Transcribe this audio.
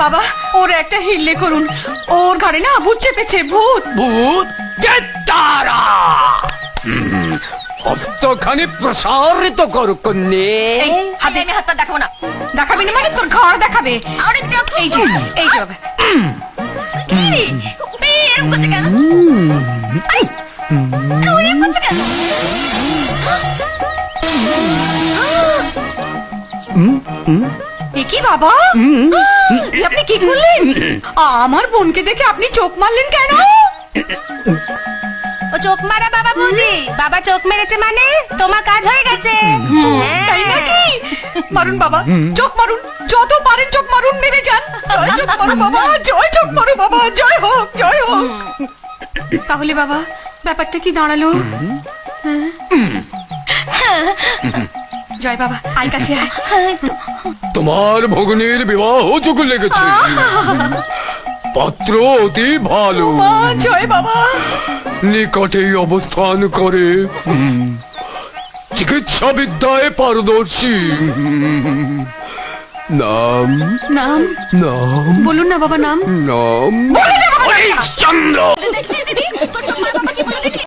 বাবা ওর একটা হিল্লে করুন। ওর ঘরে না ভূত চেপেছে ভূত। ভূত তারা হস্তখানি প্রসারিত কর কন্যে। হাতে আমি হাত পা দেখাবো না। দেখাবি না মানে? তোর ঘর দেখাবে। আরে এই যে এই যে বাবা। কি রে? এই, এরকম করছে কেন? এই, এরকম করছে কেন? এ কি বাবা? আপনি কি করলেন? আমার বোনকে দেখে আপনি চোখ মারলেন কেন? ও চোখ মারা বাবা বৌদি। বাবা চোখ মেরেছে মানে তোমার কাজ হয়ে গেছে। হ্যাঁ। তাই নাকি? মারুন বাবা চোখ মারুন। যত পারেন চোখ মারুন মেরে যান। জয় চোখ মারো বাবা জয় চোখ মারো বাবা জয় হোক জয় হোক। তাহলে বাবা ব্যাপারটা কি দাঁড়াল? হ্যাঁ। জয় বাবা আয় কাছে আয়। তোমার ভগ্নীর বিবাহ চোখ লেগেছে। পাত্র অতি ভালো। জয় বাবা। নিকটেই অবস্থান করে। চিকিৎসা বিদ্যায় পারদর্শী। নাম? নাম? নাম? বলুন না বাবা নাম। নাম? বলুন